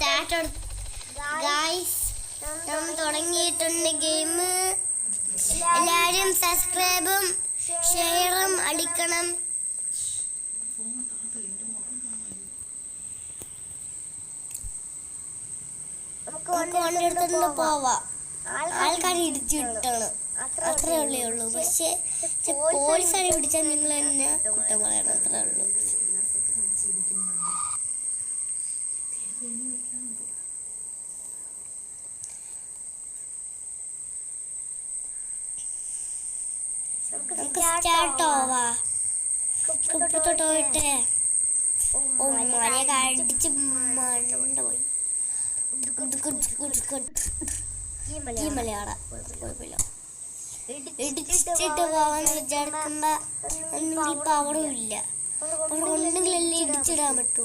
Start guys നമ്മൾ തുടങ്ങിയിട്ടുണ്ട് game എല്ലാവരും സബ്സ്ക്രൈബും ഷെയറും അടിക്കണം. എടുത്തോണ്ട് പോവാം. ആൾക്കാർ ഇടിച്ചു കിട്ടണം അത്രേ ഉള്ളേ. ഉള്ളൂ. പക്ഷെ പോലീസാണ് പിടിച്ചാൽ നിങ്ങൾ തന്നെ കുറ്റം പറയണം. അത്രേ ഉള്ളൂ. നമുക്ക് സ്റ്റാർട്ട് ആവാ ഇപ്പുറത്തോട്ട് പോയിട്ട് ഓ മഴയൊക്കെ അടിച്ച് മണ്ട പോയി ഈ മലയാള കുഴപ്പമില്ല ഇടിച്ചിട്ട് പോവാന്ന് വിചാരിക്കുമ്പോ ഒന്നും അവിടെ ഇല്ല പവർ ഉണ്ടെങ്കിലല്ലേ ഇടിച്ചിടാൻ പറ്റൂ